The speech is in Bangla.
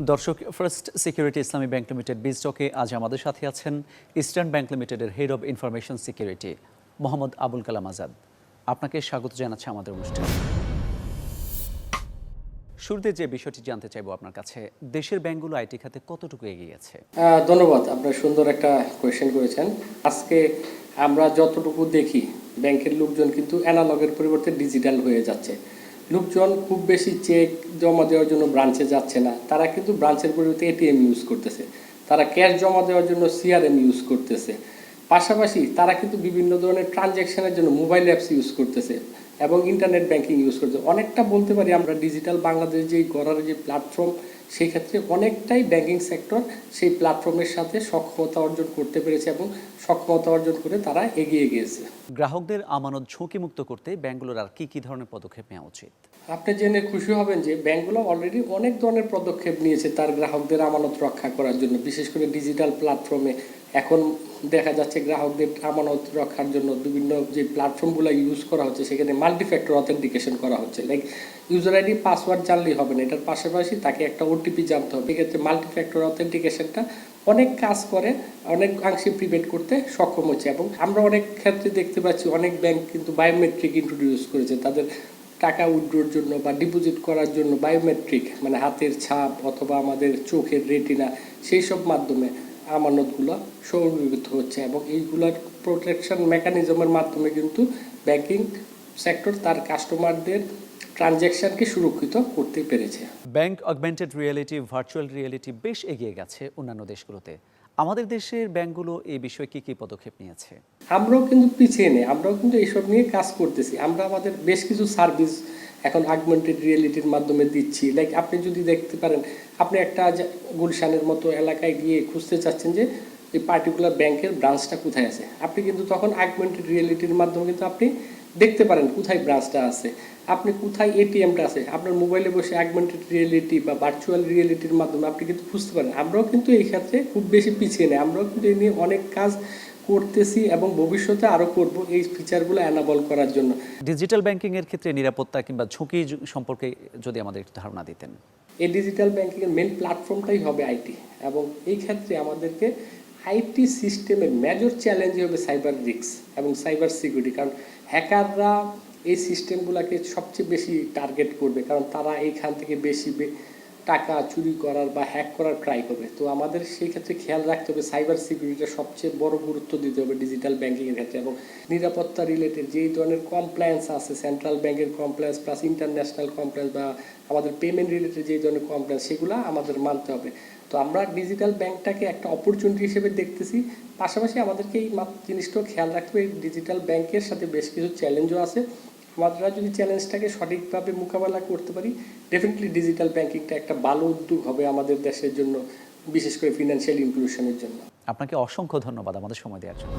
দর্শক first security Islami bank limited বিজটকে আজ আমাদের সাথে আছেন ইস্টার্ন ব্যাংক লিমিটেডের head of information security Mohammad Abul Kalam Azad আপনাকে স্বাগত জানাচ্ছে আমাদের অনুষ্ঠানে। শুরুতে যে বিষয়টি জানতে চাইব আপনার কাছে দেশের ব্যাংকগুলো আইটি খাতে কতটুকু এগিয়ে আহ, ধন্যবাদ আপনার সুন্দর একটা কোয়েশ্চেন করেছেন। আজকে আমরা যতটুকু দেখি ব্যাংকের লোকজন কিন্তু অ্যানালগের পরিবর্তে ডিজিটাল হয়ে যাচ্ছে। লোকজন খুব বেশি চেক জমা দেওয়ার জন্য ব্রাঞ্চে যাচ্ছে না। তারা কিন্তু ব্রাঞ্চের পরিবর্তে এটিএম ইউজ করতেছে। তারা ক্যাশ জমা দেওয়ার জন্য সিআরএম ইউজ করতেছে। পাশাপাশি তারা কিন্তু বিভিন্ন ধরনের ট্রানজ্যাকশনের জন্য মোবাইল অ্যাপস ইউজ করতেছে এবং ইন্টারনেট ব্যাংকিং ইউজ করছে অনেকটা বলতে পারি আমরা ডিজিটাল বাংলাদেশ যে গড়ার যে প্ল্যাটফর্ম সেই ক্ষেত্রে অনেকটাই ব্যাংকিং সেক্টর সেই প্ল্যাটফর্মের সাথে সক্ষমতা অর্জন করতে পেরেছে এবং সক্ষমতা অর্জন করে তারা এগিয়ে গিয়েছে। গ্রাহকদের আমানত ঝুঁকিমুক্ত করতে ব্যাংকগুলোর আর কি কি ধরনের পদক্ষেপ নেওয়া উচিত? আপনি জেনে খুশি হবেন যে ব্যাংকগুলো অলরেডি অনেক ধরনের পদক্ষেপ নিয়েছে তার গ্রাহকদের আমানত রক্ষা করার জন্য বিশেষ করে ডিজিটাল প্ল্যাটফর্মে এখন দেখা যাচ্ছে গ্রাহকদের আমানত রক্ষার জন্য বিভিন্ন যে প্ল্যাটফর্মগুলো ইউজ করা হচ্ছে, সেখানে মাল্টিফ্যাক্টর অথেন্টিকেশন করা হচ্ছে। লাইক ইউজার আইডি পাসওয়ার্ড জানলেই হবে না, এটার পাশাপাশি তাকে একটা ওটিপি জানতে হবে। এক্ষেত্রে মাল্টিফ্যাক্টর অথেন্টিকেশনটা অনেক কাজ করে, অনেক অংশে প্রিভেন্ট করতে সক্ষম হচ্ছে। এবং আমরা অনেক ক্ষেত্রে দেখতে পাচ্ছি, অনেক ব্যাংক কিন্তু বায়োমেট্রিক ইন্ট্রোডিউস করেছে। তাদের টাকা উইথড্রোর জন্য বা ডিপোজিট করার জন্য বায়োমেট্রিক মানে হাতের ছাপ অথবা আমাদের চোখের রেটিনা সেই সব মাধ্যমে আমানতগুলো সংরক্ষিত হচ্ছে এবং এইগুলোর প্রোটেকশন মেকানিজমের মাধ্যমে কিন্তু ব্যাংকিং সেক্টর তার কাস্টমারদের ট্রানজ্যাকশনকে সুরক্ষিত করতে পেরেছে। Bank augmented reality virtual reality বেশ এগিয়ে গেছে অন্যান্য দেশগুলোতে। আমাদের দেশের ব্যাংকগুলো এই বিষয়ে কি কি পদক্ষেপ নিয়েছে? আমরাও কিন্তু পিছিয়ে নেই আমরাও কিন্তু এইসব নিয়ে কাজ করতেছি। আমরা আমাদের বেশ কিছু সার্ভিস এখন আগমেন্টেড রিয়েলিটির মাধ্যমে দিচ্ছি। লাইক আপনি যদি দেখতে পারেন, আপনি একটা গুলশানের মতো এলাকায় গিয়ে খুঁজতে চাচ্ছেন যে, এই পার্টিকুলার ব্যাংকের ব্রাঞ্চটা কোথায় আছে। আপনি কিন্তু তখন আগমেন্টেড রিয়েলিটির মাধ্যমে কিন্তু আপনি দেখতে পারেন কোথায় ব্রাঞ্চটা আছে। আপনি কোথায় এটিএমটা আছে। আপনার মোবাইলে বসে আগমেন্টেড রিয়েলিটি বা ভার্চুয়াল রিয়েলিটির মাধ্যমে আপনি কিন্তু বুঝতে পারেন। আমরাও কিন্তু এই ক্ষেত্রে খুব বেশি পিছিয়ে নেই। আমরাও কিন্তু এই নিয়ে অনেক কাজ করতেছি এবং ভবিষ্যতে আরও করব এই ফিচারগুলো অ্যানাবল করার জন্য। ডিজিটাল ব্যাংকিং এর ক্ষেত্রে নিরাপত্তা কিংবা ঝুঁকি সম্পর্কে যদি আমাদের একটু ধারণা দিতেন। এই ডিজিটাল ব্যাংকিংয়ের মেন প্ল্যাটফর্মটাই হবে আইটি এবং এই ক্ষেত্রে আমাদেরকে আইটি সিস্টেমের মেজর চ্যালেঞ্জ হবে সাইবার রিস্ক এবং সাইবার সিকিউরিটি কারণ হ্যাকাররা এই সিস্টেমগুলোকে সবচেয়ে বেশি টার্গেট করবে কারণ তারা এইখান থেকে বেশি টাকা চুরি করার বা হ্যাক করার ট্রাই করবে। তো আমাদের সেই ক্ষেত্রে খেয়াল রাখতে হবে সাইবার সিকিউরিটিটা সবচেয়ে বড় গুরুত্ব দিতে হবে ডিজিটাল ব্যাংকিংয়ের ক্ষেত্রে এবং নিরাপত্তা রিলেটেড যেই ধরনের কমপ্লায়েন্স আছে সেন্ট্রাল ব্যাংকের কমপ্লায়েন্স প্লাস ইন্টারন্যাশনাল কমপ্লায়েন্স বা আমাদের পেমেন্ট রিলেটেড যেই ধরনের কমপ্লায়েন্স সেগুলো আমাদের মানতে হবে। তো আমরা ডিজিটাল ব্যাংকটাকে একটা অপরচুনিটি হিসেবে দেখতেছি। পাশাপাশি আমাদেরকে এই জিনিসটাও খেয়াল রাখতে হবে ডিজিটাল ব্যাংকের সাথে বেশ কিছু চ্যালেঞ্জও আছে। আমরা যদি চ্যালেঞ্জটাকে সঠিকভাবে মোকাবেলা করতে পারি ডেফিনেটলি ডিজিটাল ব্যাংকিংটা একটা ভালো উদ্যোগ হবে আমাদের দেশের জন্য, বিশেষ করে ফিনান্সিয়াল ইনক্লুশনের জন্য। আপনাকে অসংখ্য ধন্যবাদ আমাদের সময় দেওয়ার জন্য।